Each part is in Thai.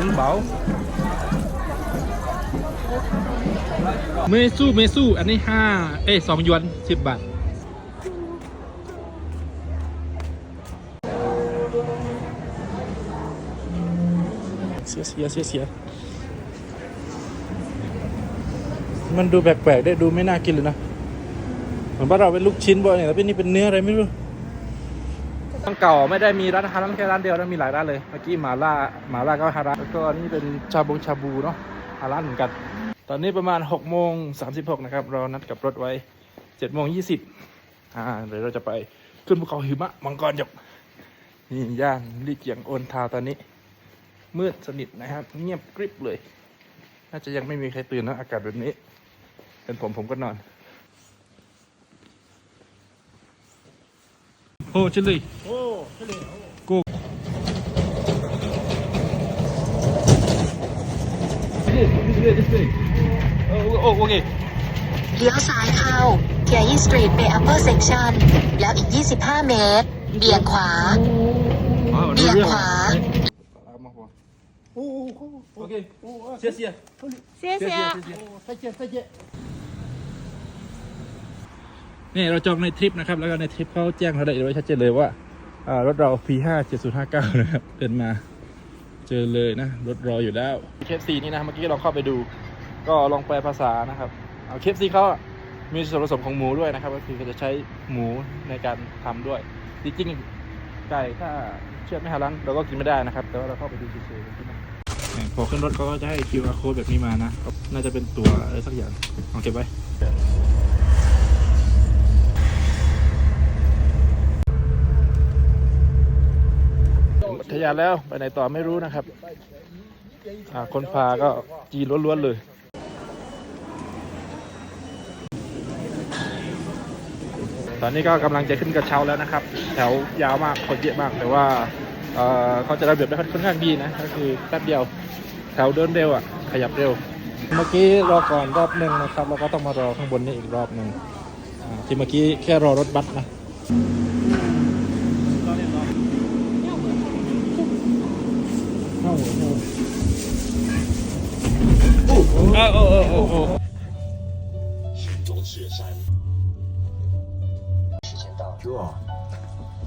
เดนเบาเมซูเมซูอันนี้ห้าเอ้ยสองหยวนสิบบาทเสียเสียเสียเสียมันดูแปลกๆได้ดูไม่น่ากินเลยนะเหมือนบ้านเราเป็นลูกชิ้นบ่อยเนี่ยแต่เป็นนี่เป็นเนื้ออะไรไม่รู้ตั้งเก่าไม่ได้มีร้านอาหารร้านแค่ร้านเดียวนะมีหลายร้านเลยเมื่อกี้หมาล่าหมาล่าก็ฮาร้านแล้ว ก็นี่เป็นชาบงชาบูเนาะฮาร้านเหมือนกัน ตอนนี้ประมาณ6โมง36นะครับ เรานัดกับรถไว้7โมง20อ่าเดี๋ยวเราจะไปขึ้นภูเขาหิมะมังกรหยกนี่ย่านลี่เจียงโอนทาวตอนนี้ มืดสนิทนะครับ เงียบกริบเลย น่าจะยังไม่มีใครตื่นนะอากาศแบบนี้ เป็นผมผมก็นอนโอ้ชิลลี่โอ้ทะเล กู โอ้โอ้โอเคเลี้ยวซ้ายเข้าเทียยี่สตรีทเบย์อัปเปอร์เซ t ชันแล้วอีก 25 เมตร เบี่ยงขวา เบี่ยงขวา โอ้โหโอเคโอ้เสียเสีย谢谢。ใส่เจ็ดใส่เจ็ดนี่เราจองในทริปนะครับ แล้วก็ในทริปเขาแจ้งเราได้ไว้ชัดเจนเลยว่าอ่ารถเรา P5 7059 นะครับ เดินมา เจอเลยนะ รถรออยู่แล้วเคฟซีนี่นะเมื่อกี้ลองเข้าไปดู ก็ลองแปลภาษานะครับเอาเคฟซีเขามีส่วนผสมของหมูด้วยนะครับ ก็คือเขาจะใช้หมูในการทำด้วยจริงๆไก่ถ้าเชื่อดไม่ฮาลันเราก็กินไม่ได้นะครับ แต่ว่าเราเข้าไปดูเฉยๆที่นั่นพอขึ้นรถเขาก็จะให้ QR code แบบนี้มานะ น่าจะเป็นตัวอะไรสักอย่างเอาเก็บไว้าแล้วไปไหนต่อไม่รู้นะครับคนพาก็จีนล้วนๆเลยตอนนี้ก็กำลังจะขึ้นกระเช้าแล้วนะครับ แถวยาวมากคนเยอะมากแต่ว่าเเขาจะระเบียบได้ค่อนข้างดีนะก็คือแป๊บเดียวแถวเดินเร็วอะขยับเร็ว เมื่อกี้รอก่อนรอบหนึ่งนะครับ แล้วก็ต้องมารอข้างบนนี้อีกรอบหนึ่งที่เมื่อกี้แค่รอรถบัสนะ อ้โอ้โอ้โอ้โอ้ 神龙雪山。时间到了，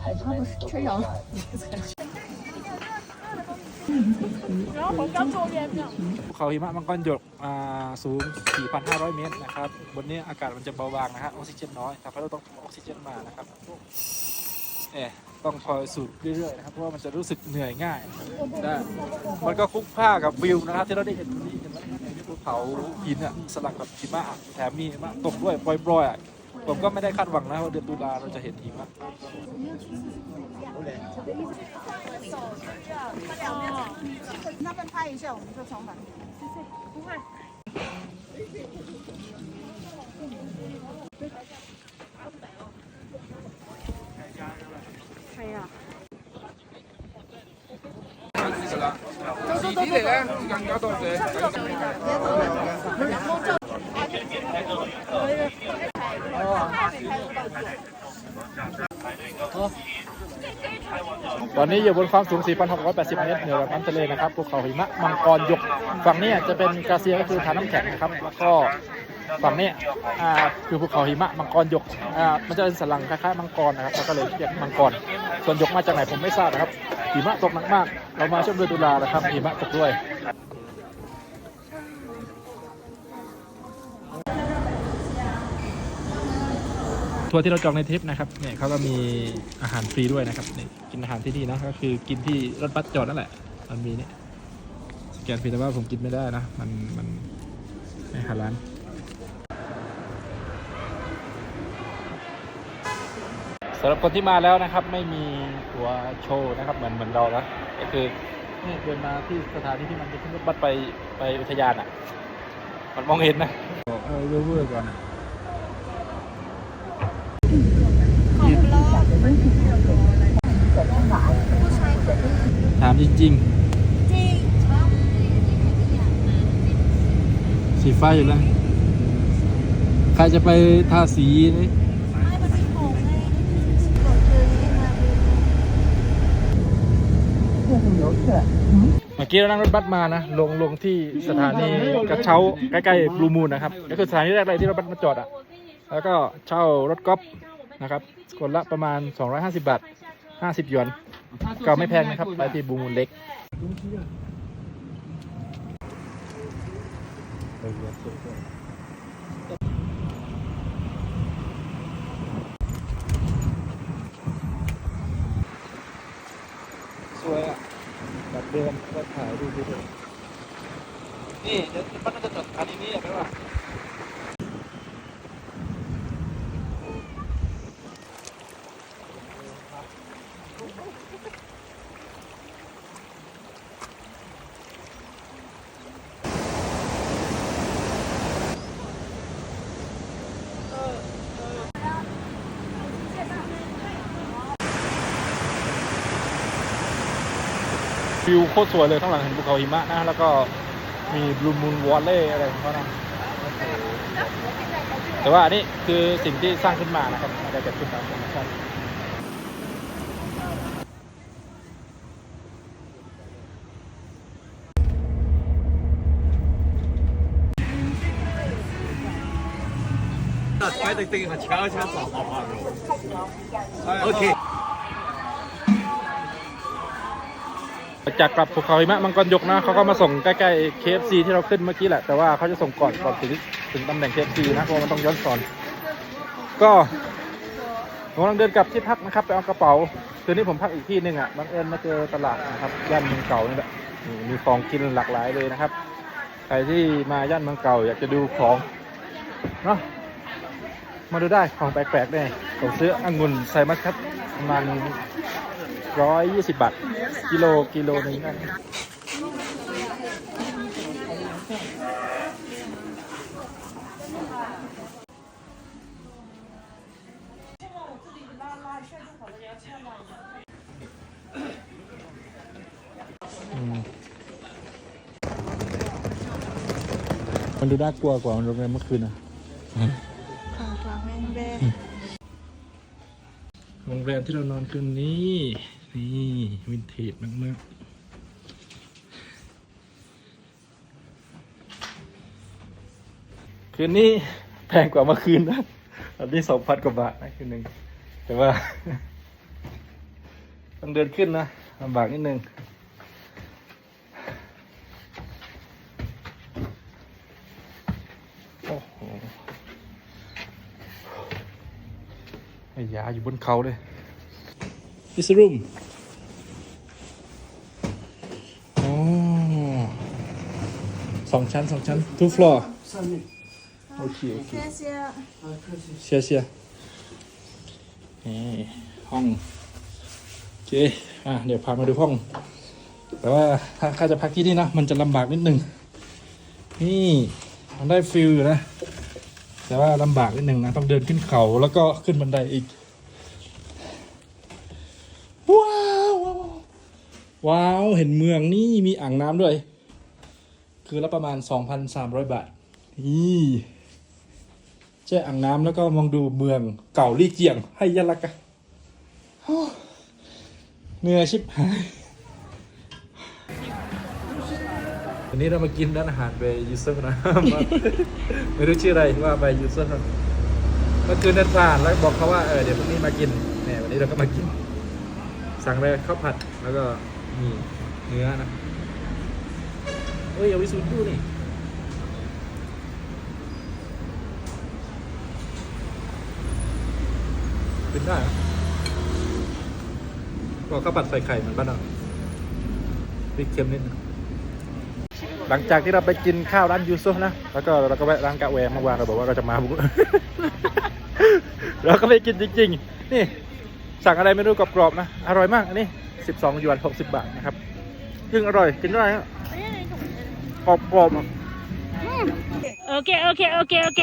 孩子们都不要然后红椒做面这样。 ภูเขาหิมะมังกรหยกอ่าสูง 4,500 เมตรนะครับ บนนี้อากาศมันจะเบาบางนะฮะออกซิเจนน้อยทำให้เราต้องพกออกซิเจนมานะครับ เอ่ต้องคอยสูดเรื่อยๆนะครับ เพราะว่ามันจะรู้สึกเหนื่อยง่ายนะมันก็คลุกผ้ากับวิวนะครับ ที่เราได้เห็นวันนี้เห็นไหมภูเขาหินอ่ะสลักกับหิมะแถมมีหิมะตกด้วยปล่อยๆอ่ะผมก็ไม่ได้คาดหวังนะว่าเดือนตุลาเราจะเห็นหิมะ 哦，那边拍一下，我们就重来。 ตอนนี้อยู่บนความสูง 4,680 เมตรเหนือระดับน้ำทะเลนะครับภูเขาหิมะมังกรหยก ฝั่งนี้จะเป็นกาเซียก็คือฐานน้ำแข็งนะครับ แล้วก็ ฝั่งนี้อ่าคือภูเขาหิมะมังกรหยกอ่ามันจะเป็นสันหลังคล้ายๆมังกรนะครับเราก็เลยเรียกมังกรส่วนหยกมาจากไหนผมไม่ทราบนะครับหิมะตกหนักมากเรามาช่วงเดือนตุลานะครับหิมะตกด้วยทัวร์ที่เราจองในทริปนะครับเนี่ยเขาก็มีอาหารฟรีด้วยนะครับนี่กินอาหารที่นี่นะก็คือกินที่รถบัสจอดนั่นแหละ มันมีเนี่ยสแกนฟรีแต่ว่าผมกินไม่ได้นะ มันมันไม่ฮาลาน สำหรับคนที่มาแล้วนะครับไม่มีตัวโชว์นะครับเหมือนเหมือนเรานะก็คือเนี่ยเดินมาที่สถานที่ที่มันจะขึ้นรถบัสไปไปอุทยานอะ มันมองเห็นนะเออเวอร์ก่อนถามจริงจริงๆสีฟ้าอยู่แล้ว ใครจะไปทาสีนี่มีของไงกด เมื่อกี้เรานั่งรถบัสมานะ ลงลงที่สถานีกระเช้าใกล้ๆบลูมูนนะครับ ก็คือสถานีแรกเลยที่รถบัสมาจอดอะ แล้วก็เช่ารถกอล์ฟนะครับ คนละประมาณ 250 บาท 50 หยวน ก็ไม่แพงนะครับ ไปที่บลูมูนเล็กสวยอะแบบ เดิมก็ถ่ายรูปดูด้วยนี่เดี๋ยวมันน่าจะจดคันนี้นี่ไหมวะ ฟิลโคตรสวยเลยข้างหลังเห็นภูเขาหิมะนะ แล้วก็มีบลูมูนวอลเล่อะไรของเขานะแต่ว่าอันนี้คือสิ่งที่สร้างขึ้นมานะครับได้จัดขึ้นตามธรรมชาติไปตึงๆเช้าเช้าสองออกโอเค จากกลับภูเขาหิมะมังกรยกนะเขาก็มาส่งใกล้ๆ KFC ที่เราขึ้นเมื่อกี้แหละ แต่ว่าเขาจะส่งก่อนก่อนถึงถึงตำแหน่ง KFC นะเพราะมันต้องย้อนสอน ก็ผมกำลังเดินกลับที่พักนะครับไปเอากระเป๋า คืนนี้ผมพักอีกที่หนึ่งอะบังเอิญมาเจอตลาดนะครับย่านเมืองเก่านี่แหละมีของกินหลากหลายเลยนะครับใครที่มาย่านเมืองเก่าอยากจะดูของเนาะมาดูได้ของแปลกๆเนี่ยผมซื้อองุ่นไซมัสครับประมาณ ร้อยยี่สิบบาท กิโลกิโลหนึงนะอืมมันดูน่ากลัวกว่าโรงแรมเมื่อคืนนะค่ะกลางแม่งแบโรงแรมที่เรานอนคืนนี้ นี่วินเทจมากๆคืนนี้แพงกว่าเมื่อคืนนะอันนี้สองพันกว่าบาทนะคืนหนึ่งแต่ว่า ต้องเดินขึ้นนะลำบากนิดนึงโอ้โหไอ้ยาอยู่บนเขาเลย This room อ๋อสองชั้นสองชั้น two floor โอเคโอเค谢谢。เชียร์เชียร์นี่ห้องโอเคอะเดี๋ยวพามาดูห้อง แต่ว่าถ้าข้าจะพักที่นี่นะ มันจะลำบากนิดนึง นี่มันได้ฟิลอยู่นะ แต่ว่าลำบากนิดนึงนะ ต้องเดินขึ้นเขาแล้วก็ขึ้นบันไดอีก ว้าวว้าว ว้าวเห็นเมืองนี่มีอ่างน้ำด้วย คือละประมาณ 2,300 บาทนี่แช่อ่างน้ำแล้วก็มองดูเมืองเก่าลี่เจียง ให้ยันละกะเหนื่อยชิบหายวันนี้เรามากินร้านอาหารไปยูเซอร์นะ ไม่รู้ชื่ออะไรว่าไปยูเซอร์เมื่อคืนเดินผ่านแล้วบอกเขาว่าเออเดี๋ยวพรุ่งนี้มากินเนี่ยวันนี้เราก็มากิน สั่งเลยข้าวผัดแล้วก็ มีเนื้อนะ เอ้ยเอาวิสูดูนี่เป็นได้หรอบอกข้าวผัดใส่ไข่เหมือนบ้านเราพริกเค็มนิดนึงหลังจากที่เราไปกินข้าวร้านยูซุฟนะ แล้วก็เราก็แวะร้านกะแวงเมื่อวานเราบอกว่าเราจะมาบุกเราก็ไปกินจริงๆ นี่ สั่งอะไรไม่รู้กรอบๆนะ อร่อยมากอันนี้ 12หยวน 60 บาทนะครับยิ่งอร่อยกินได้กรอบกรอบโอเค โอเค โอเค โอเค